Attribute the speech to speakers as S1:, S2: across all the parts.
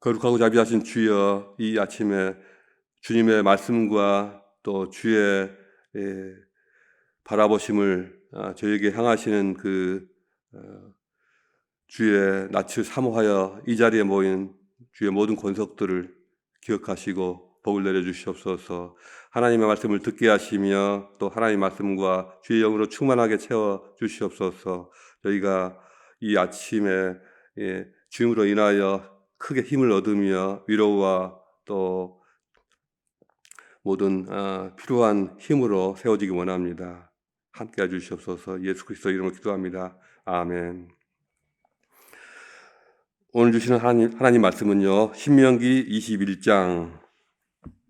S1: 거룩하고 자비하신 주여 이 아침에 주님의 말씀과 또 주의 예, 바라보심을 아, 저에게 향하시는 그 어, 주의 낯을 사모하여 이 자리에 모인 주의 모든 권속들을 기억하시고 복을 내려 주시옵소서. 하나님의 말씀을 듣게 하시며 또 하나님의 말씀과 주의 영으로 충만하게 채워 주시옵소서. 저희가 이 아침에 예, 주님으로 인하여 크게 힘을 얻으며 위로와 또 모든 아, 필요한 힘으로 세워지기 원합니다. 함께 해주시옵소서 예수 그리스도 이름으로 기도합니다. 아멘. 오늘 주시는 하나님, 하나님 말씀은요, 신명기 21장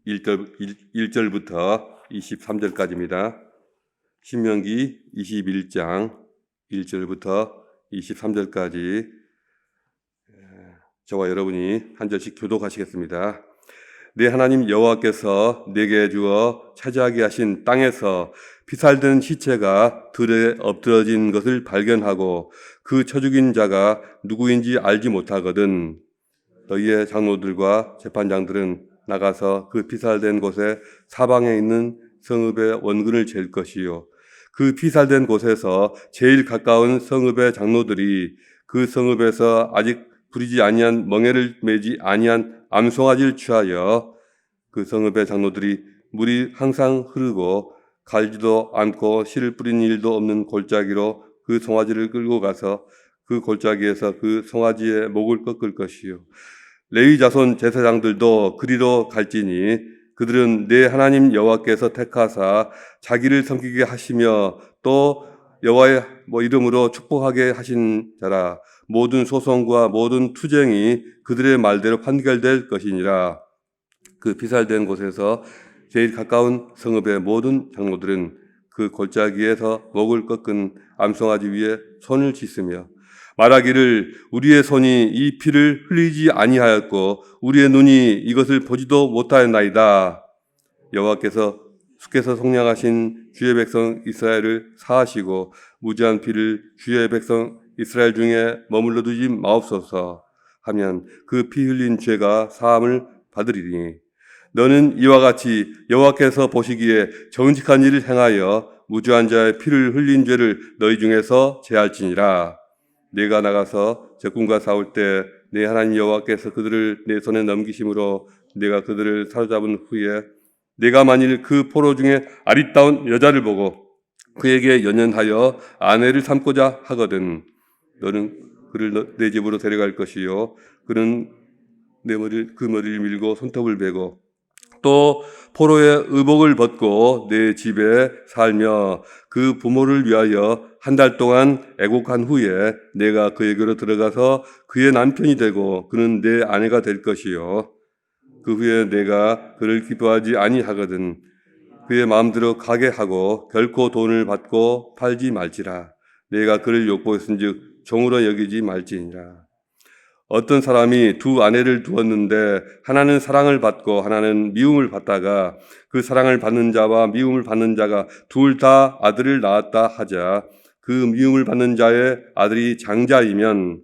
S1: 1절, 1, 부터 23절까지입니다. 신명기 21장 1절부터 23절까지 저와 여러분이 한 절씩 교독하시겠습니다. 내 하나님 여호와께서 내게 주어 차지하게 하신 땅에서 피살된 시체가 들에 엎드러진 것을 발견하고 그 처죽인 자가 누구인지 알지 못하거든 너희의 장로들과 재판장들은 나가서 그 피살된 곳에 사방에 있는 성읍의 원근을 잴 것이요 그 피살된 곳에서 제일 가까운 성읍의 장로들이 그 성읍에서 아직 부리지 아니한 멍에를 매지 아니한 암송아지를 취하여 그 성읍의 장로들이 물이 항상 흐르고 갈지도 않고 씨를 뿌린 일도 없는 골짜기로 그 송아지를 끌고 가서 그 골짜기에서 그 송아지의 목을 꺾을 것이요. 레위 자손 제사장들도 그리로 갈지니 그들은 내 하나님 여호와께서 택하사 자기를 섬기게 하시며 또 여호와의 뭐 이름으로 축복하게 하신 자라 모든 소송과 모든 투쟁이 그들의 말대로 판결될 것이니라 그 피살된 곳에서 제일 가까운 성읍의 모든 장로들은 그 골짜기에서 목을 꺾은 암송아지 위에 손을 씻으며 말하기를 우리의 손이 이 피를 흘리지 아니하였고 우리의 눈이 이것을 보지도 못하였나이다. 여호와께서 수께서 속량하신 주의 백성 이스라엘을 사하시고 무지한 피를 주의 백성 이스라엘 중에 머물러 두지 마옵소서 하면 그 피 흘린 죄가 사함을 받으리니 너는 이와 같이 여호와께서 보시기에 정직한 일을 행하여 무주한 자의 피를 흘린 죄를 너희 중에서 제할지니라. 내가 나가서 적군과 싸울 때 내 하나님 여호와께서 그들을 내 손에 넘기심으로 내가 그들을 사로잡은 후에 내가 만일 그 포로 중에 아리따운 여자를 보고 그에게 연연하여 아내를 삼고자 하거든 너는 그를 내 집으로 데려갈 것이요. 그는 내 머리를 그 머리를 밀고 손톱을 베고 또 포로의 의복을 벗고 내 집에 살며 그 부모를 위하여 한 달 동안 애곡한 후에 내가 그에게로 들어가서 그의 남편이 되고 그는 내 아내가 될 것이요. 그 후에 내가 그를 기뻐하지 아니하거든 그의 마음대로 가게 하고 결코 돈을 받고 팔지 말지라. 내가 그를 욕보했은즉 종으로 여기지 말지니라. 어떤 사람이 두 아내를 두었는데 하나는 사랑을 받고 하나는 미움을 받다가 그 사랑을 받는 자와 미움을 받는 자가 둘 다 아들을 낳았다 하자 그 미움을 받는 자의 아들이 장자이면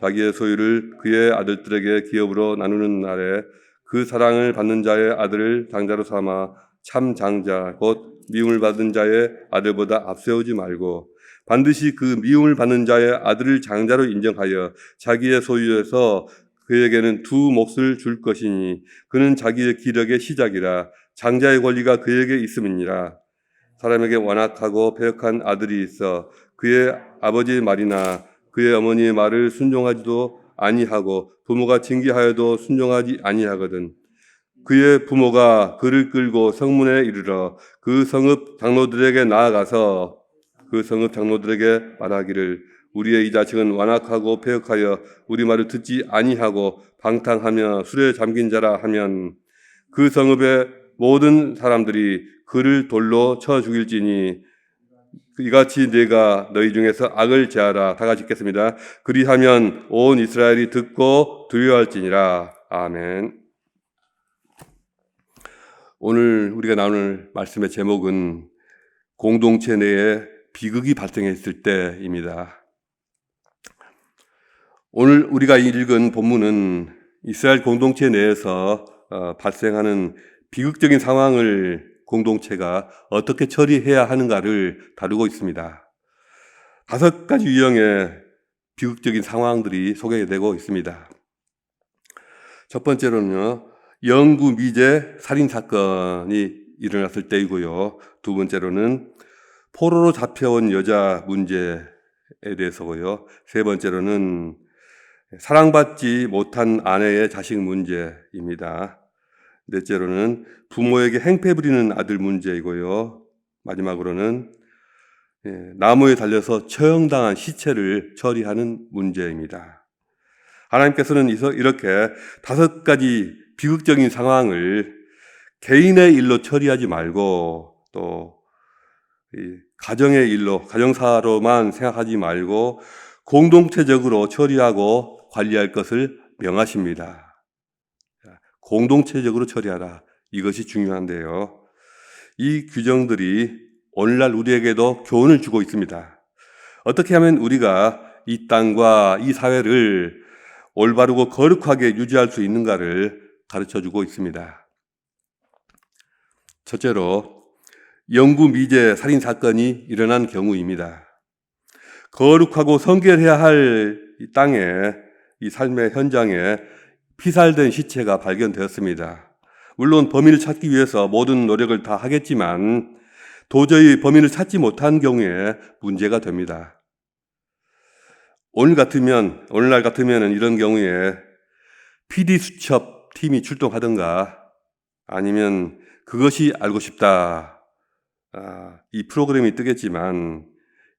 S1: 자기의 소유를 그의 아들들에게 기업으로 나누는 날에 그 사랑을 받는 자의 아들을 장자로 삼아 참 장자 곧 미움을 받은 자의 아들보다 앞세우지 말고 반드시 그 미움을 받는 자의 아들을 장자로 인정하여 자기의 소유에서 그에게는 두 몫을 줄 것이니 그는 자기의 기력의 시작이라 장자의 권리가 그에게 있음이니라. 사람에게 완악하고 배역한 아들이 있어 그의 아버지의 말이나 그의 어머니의 말을 순종하지도 아니하고 부모가 징계하여도 순종하지 아니하거든. 그의 부모가 그를 끌고 성문에 이르러 그 성읍 장로들에게 나아가서 그 성읍 장로들에게 말하기를 우리의 이 자식은 완악하고 폐역하여 우리 말을 듣지 아니하고 방탕하며 술에 잠긴 자라 하면 그 성읍의 모든 사람들이 그를 돌로 쳐 죽일지니 이같이 내가 너희 중에서 악을 제하라 다 같이 읽겠습니다. 그리하면 온 이스라엘이 듣고 두려워할지니라 아멘. 오늘 우리가 나눌 말씀의 제목은 공동체 내에 비극이 발생했을 때입니다. 오늘 우리가 읽은 본문은 이스라엘 공동체 내에서 어, 발생하는 비극적인 상황을 공동체가 어떻게 처리해야 하는가를 다루고 있습니다. 다섯 가지 유형의 비극적인 상황들이 소개되고 있습니다. 첫 번째로는요, 영구 미제 살인 사건이 일어났을 때이고요. 두 번째로는 포로로 잡혀온 여자 문제에 대해서고요. 세 번째로는 사랑받지 못한 아내의 자식 문제입니다. 넷째로는 부모에게 행패 부리는 아들 문제이고요. 마지막으로는 예, 나무에 달려서 처형당한 시체를 처리하는 문제입니다. 하나님께서는 이렇게 다섯 가지 비극적인 상황을 개인의 일로 처리하지 말고 또이 가정의 일로, 가정사로만 생각하지 말고 공동체적으로 처리하고 관리할 것을 명하십니다. 자, 공동체적으로 처리하라. 이것이 중요한데요. 이 규정들이 오늘날 우리에게도 교훈을 주고 있습니다. 어떻게 하면 우리가 이 땅과 이 사회를 올바르고 거룩하게 유지할 수 있는가를 가르쳐 주고 있습니다. 첫째로, 영구 미제 살인 사건이 일어난 경우입니다. 거룩하고 성결해야 할 이 땅에, 이 삶의 현장에 피살된 시체가 발견되었습니다. 물론 범인을 찾기 위해서 모든 노력을 다 하겠지만 도저히 범인을 찾지 못한 경우에 문제가 됩니다. 오늘 같으면, 오늘날 같으면 이런 경우에 PD 수첩 팀이 출동하든가 아니면 그것이 알고 싶다. 아, 이 프로그램이 뜨겠지만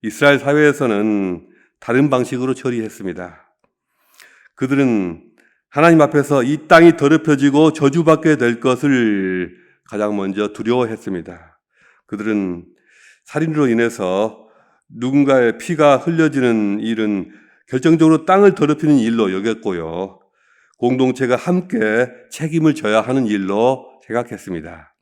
S1: 이스라엘 사회에서는 다른 방식으로 처리했습니다. 그들은 하나님 앞에서 이 땅이 더럽혀지고 저주받게 될 것을 가장 먼저 두려워했습니다. 그들은 살인으로 인해서 누군가의 피가 흘려지는 일은 결정적으로 땅을 더럽히는 일로 여겼고요. 공동체가 함께 책임을 져야 하는 일로 생각했습니다.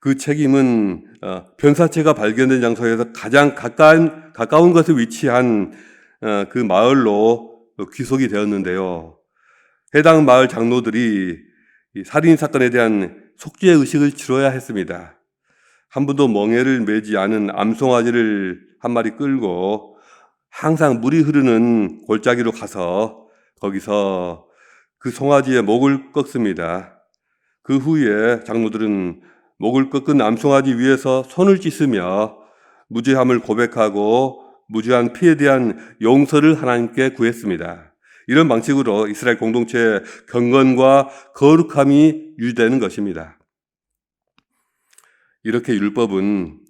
S1: 그 책임은 어, 변사체가 발견된 장소에서 가장 가까운, 가까운 곳에 위치한 어, 그 마을로 귀속이 되었는데요. 해당 마을 장로들이 이 살인 사건에 대한 속죄 의식을 치러야 했습니다. 한 번도 멍에를 매지 않은 암송아지를 한 마리 끌고 항상 물이 흐르는 골짜기로 가서 거기서 그 송아지의 목을 꺾습니다. 그 후에 장로들은 목을 꺾은 암송아지 위에서 손을 씻으며 무죄함을 고백하고 무죄한 피에 대한 용서를 하나님께 구했습니다. 이런 방식으로 이스라엘 공동체의 경건과 거룩함이 유지되는 것입니다. 이렇게 율법은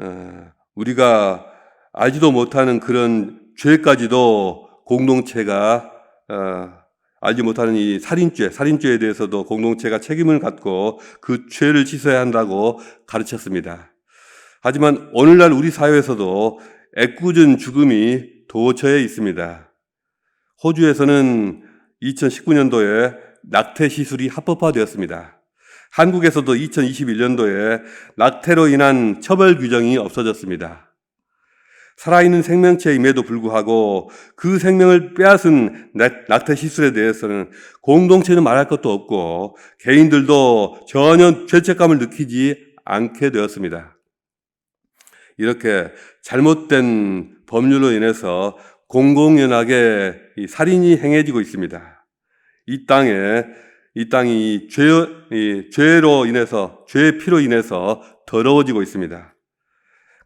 S1: 어, 우리가 알지도 못하는 그런 죄까지도 공동체가 어, 알지 못하는 이 살인죄, 살인죄에 대해서도 공동체가 책임을 갖고 그 죄를 씻어야 한다고 가르쳤습니다. 하지만 오늘날 우리 사회에서도 애꿎은 죽음이 도처에 있습니다. 호주에서는 2019년도에 낙태 시술이 합법화되었습니다. 한국에서도 2021년도에 낙태로 인한 처벌 규정이 없어졌습니다. 살아있는 생명체임에도 불구하고 그 생명을 빼앗은 낙태 시술에 대해서는 공동체는 말할 것도 없고 개인들도 전혀 죄책감을 느끼지 않게 되었습니다. 이렇게 잘못된 법률로 인해서 공공연하게 살인이 행해지고 있습니다. 이 땅에 이 땅이 죄, 죄로 인해서 죄의 피로 인해서 더러워지고 있습니다.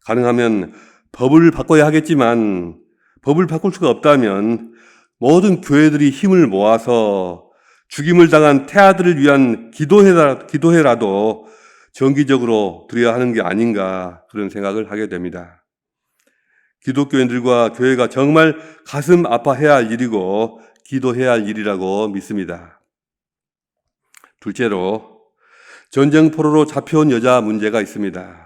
S1: 가능하면 법을 바꿔야 하겠지만 법을 바꿀 수가 없다면 모든 교회들이 힘을 모아서 죽임을 당한 태아들을 위한 기도회라, 기도회라도 정기적으로 드려야 하는 게 아닌가 그런 생각을 하게 됩니다. 기독교인들과 교회가 정말 가슴 아파해야 할 일이고 기도해야 할 일이라고 믿습니다. 둘째로 전쟁 포로로 잡혀온 여자 문제가 있습니다.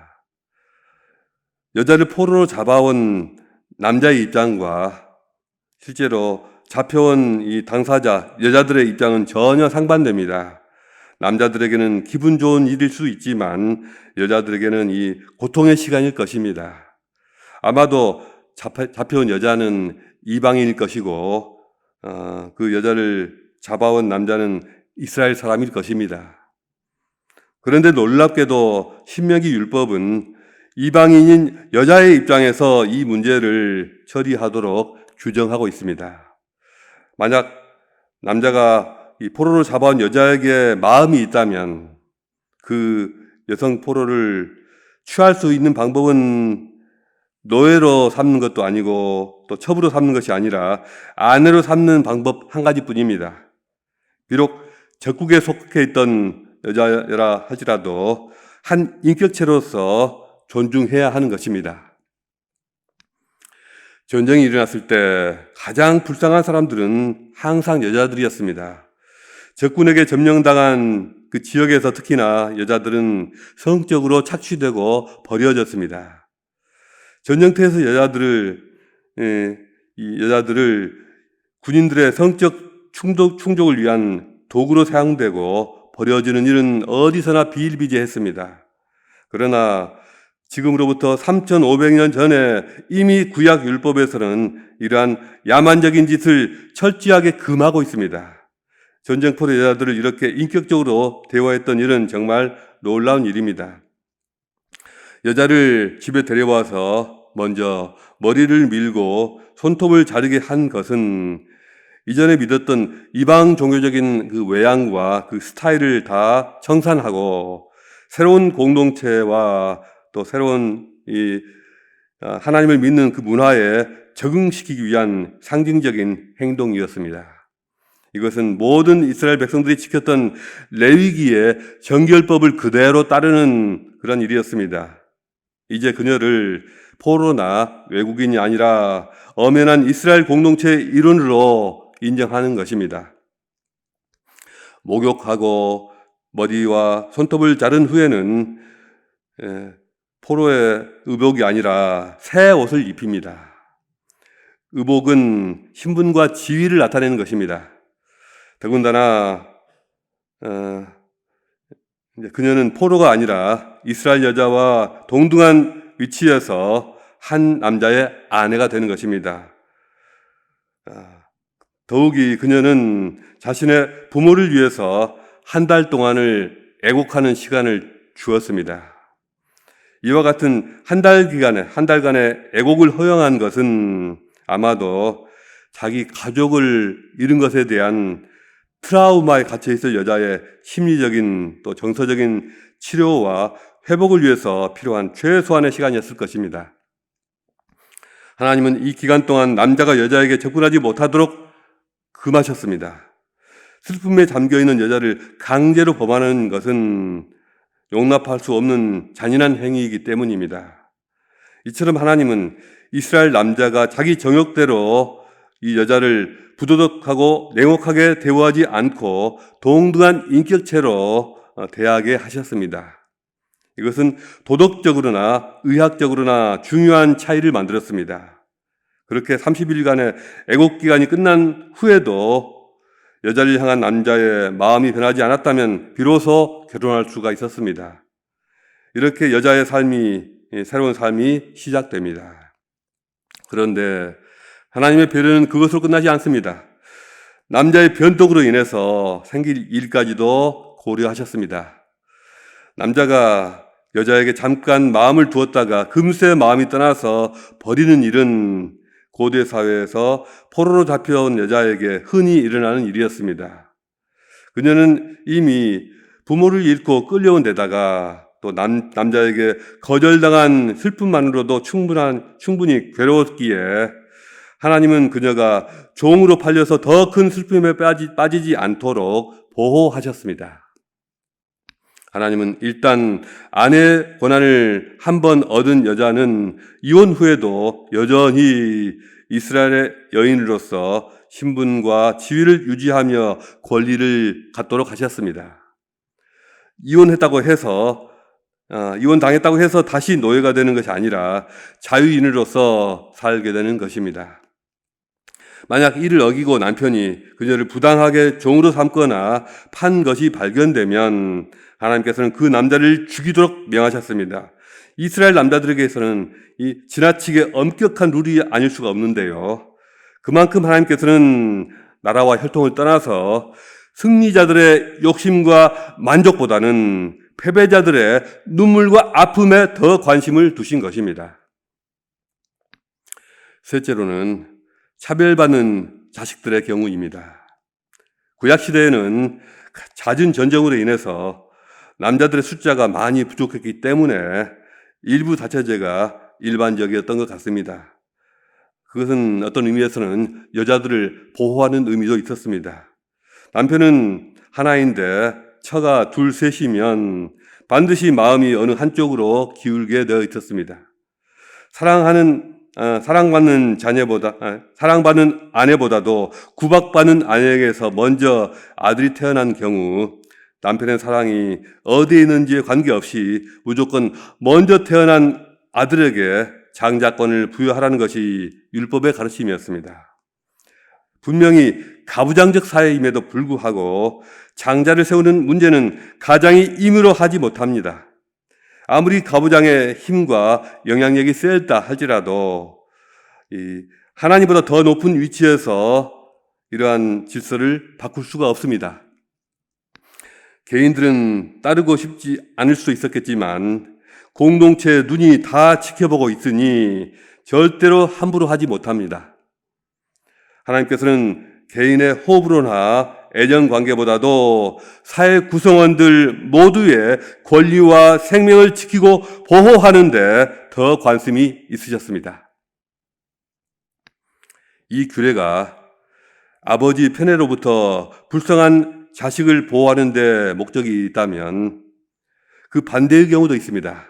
S1: 여자를 포로로 잡아온 남자의 입장과 실제로 잡혀온 이 당사자, 여자들의 입장은 전혀 상반됩니다. 남자들에게는 기분 좋은 일일 수 있지만 여자들에게는 이 고통의 시간일 것입니다. 아마도 잡혀 온 여자는 이방인일 것이고 어, 그 여자를 잡아온 남자는 이스라엘 사람일 것입니다. 그런데 놀랍게도 신명기 율법은 이방인인 여자의 입장에서 이 문제를 처리하도록 규정하고 있습니다. 만약 남자가 이 포로로 잡아온 여자에게 마음이 있다면 그 여성 포로를 취할 수 있는 방법은 노예로 삼는 것도 아니고 또 첩으로 삼는 것이 아니라 아내로 삼는 방법 한 가지뿐입니다. 비록 적국에 속해 있던 여자라 하지라도 한 인격체로서 존중해야 하는 것입니다. 전쟁이 일어났을 때 가장 불쌍한 사람들은 항상 여자들이었습니다. 적군에게 점령당한 그 지역에서 특히나 여자들은 성적으로 착취되고 버려졌습니다. 전쟁터에서 여자들을 예, 이 여자들을 군인들의 성적 충족, 충족을 위한 도구로 사용되고 버려지는 일은 어디서나 비일비재했습니다. 그러나 지금으로부터 3,500년 전에 이미 구약 율법에서는 이러한 야만적인 짓을 철저하게 금하고 있습니다. 전쟁 포로 여자들을 이렇게 인격적으로 대화했던 일은 정말 놀라운 일입니다. 여자를 집에 데려와서 먼저 머리를 밀고 손톱을 자르게 한 것은 이전에 믿었던 이방 종교적인 그 외양과 그 스타일을 다 청산하고 새로운 공동체와 또 새로운 이 아, 하나님을 믿는 그 문화에 적응시키기 위한 상징적인 행동이었습니다. 이것은 모든 이스라엘 백성들이 지켰던 레위기의 정결법을 그대로 따르는 그런 일이었습니다. 이제 그녀를 포로나 외국인이 아니라 엄연한 이스라엘 공동체의 일원으로 인정하는 것입니다. 목욕하고 머리와 손톱을 자른 후에는 예, 포로의 의복이 아니라 새 옷을 입힙니다. 의복은 신분과 지위를 나타내는 것입니다. 더군다나 어, 그녀는 포로가 아니라 이스라엘 여자와 동등한 위치에서 한 남자의 아내가 되는 것입니다. 아, 더욱이 그녀는 자신의 부모를 위해서 한 달 동안을 애곡하는 시간을 주었습니다. 이와 같은 한 달 기간에, 한 달간의 애곡을 허용한 것은 아마도 자기 가족을 잃은 것에 대한 트라우마에 갇혀 있을 여자의 심리적인 또 정서적인 치료와 회복을 위해서 필요한 최소한의 시간이었을 것입니다. 하나님은 이 기간 동안 남자가 여자에게 접근하지 못하도록 금하셨습니다. 슬픔에 잠겨 있는 여자를 강제로 범하는 것은 용납할 수 없는 잔인한 행위이기 때문입니다. 이처럼 하나님은 이스라엘 남자가 자기 정욕대로 이 여자를 부도덕하고 냉혹하게 대우하지 않고 동등한 인격체로 어, 대하게 하셨습니다. 이것은 도덕적으로나 의학적으로나 중요한 차이를 만들었습니다. 그렇게 30일간의 애국 기간이 끝난 후에도 여자를 향한 남자의 마음이 변하지 않았다면 비로소 결혼할 수가 있었습니다. 이렇게 여자의 삶이 새로운 삶이 시작됩니다. 그런데 하나님의 배려는 그것으로 끝나지 않습니다. 남자의 변덕으로 인해서 생길 일까지도 고려하셨습니다. 남자가 여자에게 잠깐 마음을 두었다가 금세 마음이 떠나서 버리는 일은 고대 사회에서 포로로 잡혀온 여자에게 흔히 일어나는 일이었습니다. 그녀는 이미 부모를 잃고 끌려온 데다가 또 남, 남자에게 거절당한 슬픔만으로도 충분한, 충분히 괴로웠기에 하나님은 그녀가 종으로 팔려서 더 큰 슬픔에 빠지, 빠지지 않도록 보호하셨습니다. 하나님은 일단 아내 권한을 한 번 얻은 여자는 이혼 후에도 여전히 이스라엘의 여인으로서 신분과 지위를 유지하며 권리를 갖도록 하셨습니다. 이혼했다고 해서 어, 이혼 당했다고 해서 다시 노예가 되는 것이 아니라 자유인으로서 살게 되는 것입니다. 만약 이를 어기고 남편이 그녀를 부당하게 종으로 삼거나 판 것이 발견되면 하나님께서는 그 남자를 죽이도록 명하셨습니다. 이스라엘 남자들에게서는 이 지나치게 엄격한 룰이 아닐 수가 없는데요. 그만큼 하나님께서는 나라와 혈통을 떠나서 승리자들의 욕심과 만족보다는 패배자들의 눈물과 아픔에 더 관심을 두신 것입니다. 셋째로는 차별받는 자식들의 경우입니다. 구약시대에는 잦은 전쟁으로 인해서 남자들의 숫자가 많이 부족했기 때문에 일부 다처제가 일반적이었던 것 같습니다. 그것은 어떤 의미에서는 여자들을 보호하는 의미도 있었습니다. 남편은 하나인데 처가 둘, 셋이면 반드시 마음이 어느 한쪽으로 기울게 되어 있었습니다. 사랑하는 어, 사랑받는 자녀보다 아, 사랑받는 아내보다도 구박받는 아내에게서 먼저 아들이 태어난 경우 남편의 사랑이 어디에 있는지에 관계없이 무조건 먼저 태어난 아들에게 장자권을 부여하라는 것이 율법의 가르침이었습니다. 분명히 가부장적 사회임에도 불구하고 장자를 세우는 문제는 가장이 임으로 하지 못합니다. 아무리 가부장의 힘과 영향력이 세다 할지라도 이 하나님보다 더 높은 위치에서 이러한 질서를 바꿀 수가 없습니다. 개인들은 따르고 싶지 않을 수도 있었겠지만 공동체의 눈이 다 지켜보고 있으니 절대로 함부로 하지 못합니다. 하나님께서는 개인의 호불호나 애정 관계보다도 사회 구성원들 모두의 권리와 생명을 지키고 보호하는데 더 관심이 있으셨습니다. 이 규례가 아버지 편애로부터 불쌍한 자식을 보호하는 데 목적이 있다면 그 반대의 경우도 있습니다.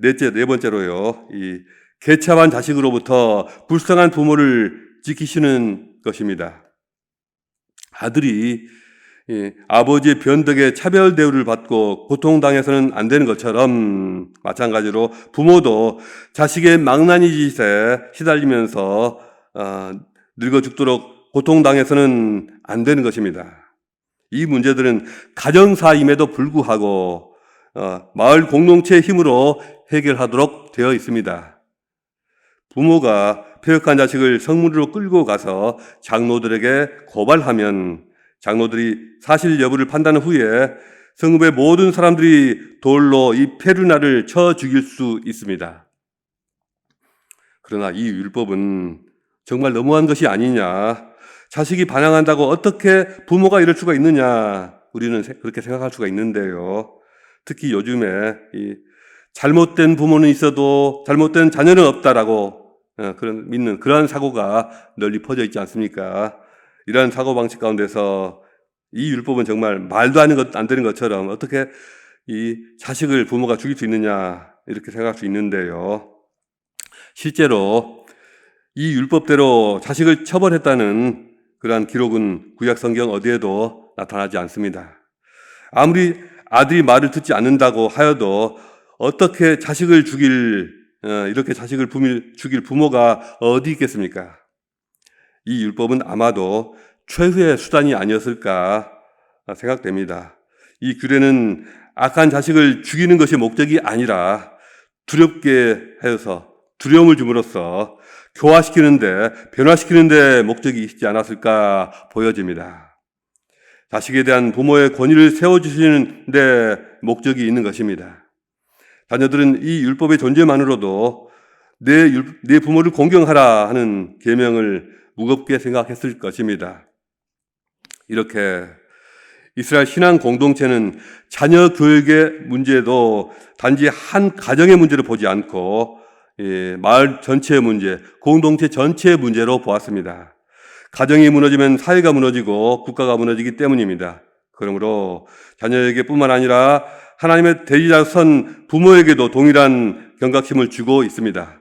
S1: 넷째, 네 번째로요. 이 개차반 자식으로부터 불쌍한 부모를 지키시는 것입니다. 아들이 아버지의 변덕에 차별 대우를 받고 고통당해서는 안 되는 것처럼 마찬가지로 부모도 자식의 망나니 짓에 시달리면서 어, 늙어 죽도록 고통당해서는 안 되는 것입니다. 이 문제들은 가정사임에도 불구하고 어, 마을 공동체의 힘으로 해결하도록 되어 있습니다. 부모가 폐역한 자식을 성문으로 끌고 가서 장로들에게 고발하면 장로들이 사실 여부를 판단한 후에 성읍의 모든 사람들이 돌로 이 페르나를 쳐 죽일 수 있습니다. 그러나 이 율법은 정말 너무한 것이 아니냐. 자식이 반항한다고 어떻게 부모가 이럴 수가 있느냐. 우리는 그렇게 생각할 수가 있는데요. 특히 요즘에 이 잘못된 부모는 있어도 잘못된 자녀는 없다라고 어, 그런 믿는 그러한 사고가 널리 퍼져 있지 않습니까? 이러한 사고 방식 가운데서 이 율법은 정말 말도 안, 것, 안 되는 것처럼 어떻게 이 자식을 부모가 죽일 수 있느냐 이렇게 생각할 수 있는데요. 실제로 이 율법대로 자식을 처벌했다는 그러한 기록은 구약 성경 어디에도 나타나지 않습니다. 아무리 아들이 말을 듣지 않는다고 하여도 어떻게 자식을 죽일 어, 이렇게 자식을 죽일 부모가 어디 있겠습니까? 이 율법은 아마도 최후의 수단이 아니었을까 생각됩니다. 이 규례는 악한 자식을 죽이는 것이 목적이 아니라 두렵게 해서 두려움을 줌으로써 교화시키는데, 변화시키는데 목적이 있지 않았을까 보여집니다. 자식에 대한 부모의 권위를 세워주시는데 목적이 있는 것입니다. 자녀들은 이 율법의 존재만으로도 내, 율, 내 부모를 공경하라 하는 계명을 무겁게 생각했을 것입니다. 이렇게 이스라엘 신앙 공동체는 자녀 교육의 문제도 단지 한 가정의 문제로 보지 않고 예, 마을 전체의 문제, 공동체 전체의 문제로 보았습니다. 가정이 무너지면 사회가 무너지고 국가가 무너지기 때문입니다. 그러므로 자녀에게 뿐만 아니라 하나님의 대리자 선 부모에게도 동일한 경각심을 주고 있습니다.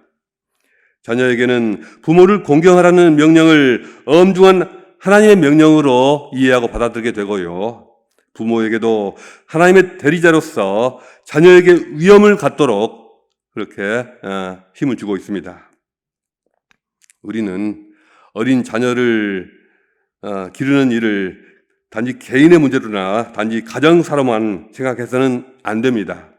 S1: 자녀에게는 부모를 공경하라는 명령을 엄중한 하나님의 명령으로 이해하고 받아들게 되고요. 부모에게도 하나님의 대리자로서 자녀에게 위험을 갖도록 그렇게 어, 힘을 주고 있습니다. 우리는 어린 자녀를 어, 기르는 일을 단지 개인의 문제로나 단지 가정사로만 생각해서는 안 됩니다.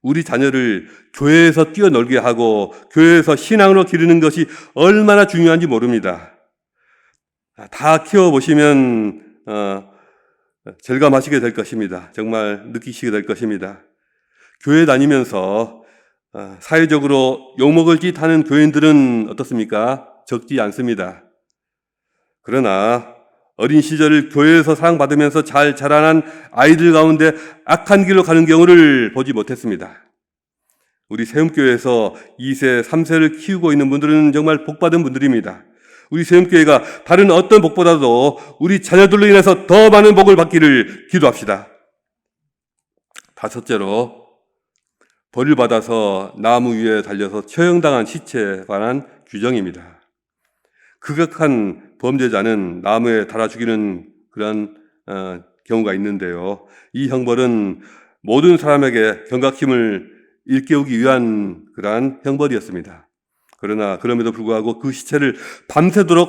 S1: 우리 자녀를 교회에서 뛰어놀게 하고 교회에서 신앙으로 기르는 것이 얼마나 중요한지 모릅니다. 다 키워보시면 어, 절감하시게 될 것입니다. 정말 느끼시게 될 것입니다. 교회 다니면서 어, 사회적으로 욕먹을 짓 하는 교인들은 어떻습니까? 적지 않습니다. 그러나 어린 시절을 교회에서 사랑받으면서 잘 자라난 아이들 가운데 악한 길로 가는 경우를 보지 못했습니다. 우리 세움교회에서 2세, 3세를 키우고 있는 분들은 정말 복받은 분들입니다. 우리 세움교회가 다른 어떤 복보다도 우리 자녀들로 인해서 더 많은 복을 받기를 기도합시다. 다섯째로, 벌을 받아서 나무 위에 달려서 처형당한 시체에 관한 규정입니다. 극악한 범죄자는 나무에 달아 죽이는 그런 어, 경우가 있는데요. 이 형벌은 모든 사람에게 경각심을 일깨우기 위한 그러한 형벌이었습니다. 그러나 그럼에도 불구하고 그 시체를 밤새도록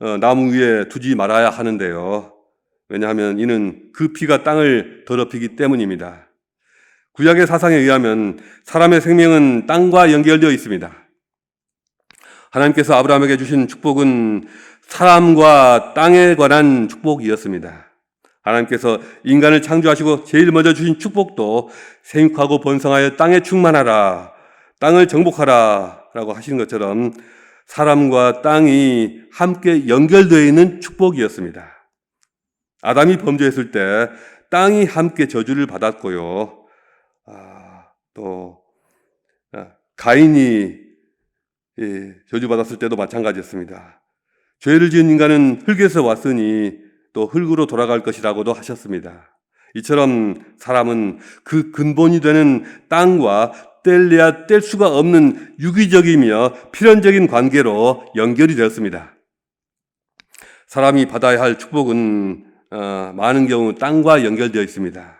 S1: 어, 나무 위에 두지 말아야 하는데요. 왜냐하면 이는 그 피가 땅을 더럽히기 때문입니다. 구약의 사상에 의하면 사람의 생명은 땅과 연결되어 있습니다. 하나님께서 아브라함에게 주신 축복은 사람과 땅에 관한 축복이었습니다. 하나님께서 인간을 창조하시고 제일 먼저 주신 축복도 생육하고 번성하여 땅에 충만하라, 땅을 정복하라 라고 하시는 것처럼 사람과 땅이 함께 연결되어 있는 축복이었습니다. 아담이 범죄했을 때 땅이 함께 저주를 받았고요. 아, 또 아, 가인이 예, 저주받았을 때도 마찬가지였습니다. 죄를 지은 인간은 흙에서 왔으니 또 흙으로 돌아갈 것이라고도 하셨습니다. 이처럼 사람은 그 근본이 되는 땅과 뗄래야 뗄 수가 없는 유기적이며 필연적인 관계로 연결이 되었습니다. 사람이 받아야 할 축복은 어, 많은 경우 땅과 연결되어 있습니다.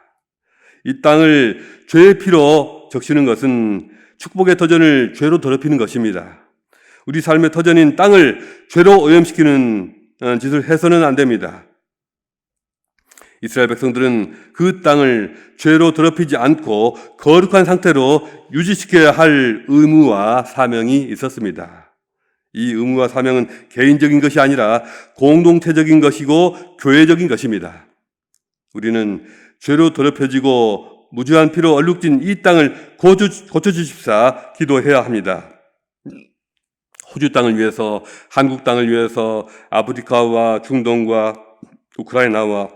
S1: 이 땅을 죄의 피로 적시는 것은 축복의 터전을 죄로 더럽히는 것입니다. 우리 삶의 터전인 땅을 죄로 오염시키는 어, 짓을 해서는 안 됩니다. 이스라엘 백성들은 그 땅을 죄로 더럽히지 않고 거룩한 상태로 유지시켜야 할 의무와 사명이 있었습니다. 이 의무와 사명은 개인적인 것이 아니라 공동체적인 것이고 교회적인 것입니다. 우리는 죄로 더럽혀지고 무주한 피로 얼룩진 이 땅을 고쳐주십사 기도해야 합니다. 호주 땅을 위해서, 한국 땅을 위해서, 아프리카와 중동과 우크라이나와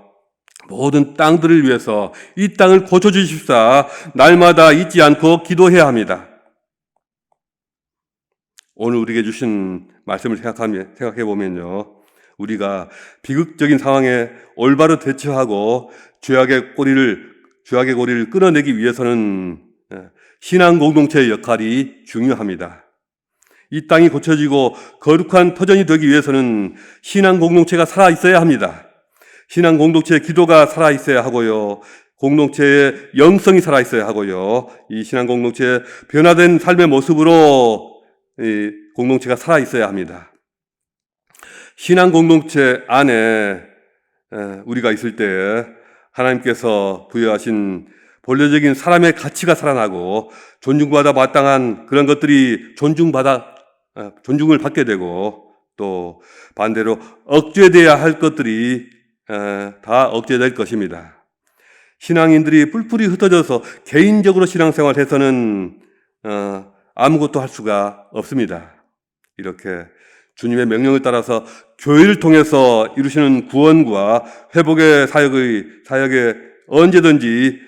S1: 모든 땅들을 위해서 이 땅을 고쳐주십사 날마다 잊지 않고 기도해야 합니다. 오늘 우리에게 주신 말씀을 생각하면, 생각해 보면요. 우리가 비극적인 상황에 올바로 대처하고 죄악의 꼬리를, 죄악의 고리를 끊어내기 위해서는 예, 신앙 공동체의 역할이 중요합니다. 이 땅이 고쳐지고 거룩한 터전이 되기 위해서는 신앙 공동체가 살아 있어야 합니다. 신앙 공동체의 기도가 살아 있어야 하고요. 공동체의 영성이 살아 있어야 하고요. 이 신앙 공동체의 변화된 삶의 모습으로 이 공동체가 살아 있어야 합니다. 신앙 공동체 안에 우리가 있을 때 하나님께서 부여하신 본래적인 사람의 가치가 살아나고 존중받아 마땅한 그런 것들이 존중받아 존중을 받게 되고 또 반대로 억제돼야 할 것들이 다 억제될 것입니다. 신앙인들이 뿔뿔이 흩어져서 개인적으로 신앙생활해서는 어, 아무것도 할 수가 없습니다. 이렇게 주님의 명령을 따라서 교회를 통해서 이루시는 구원과 회복의 사역의 사역에 언제든지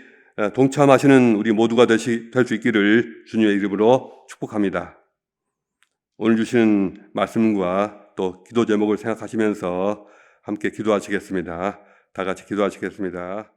S1: 동참하시는 우리 모두가 될 수 있기를 주님의 이름으로 축복합니다. 오늘 주시는 말씀과 또 기도 제목을 생각하시면서 함께 기도하시겠습니다. 다 같이 기도하시겠습니다.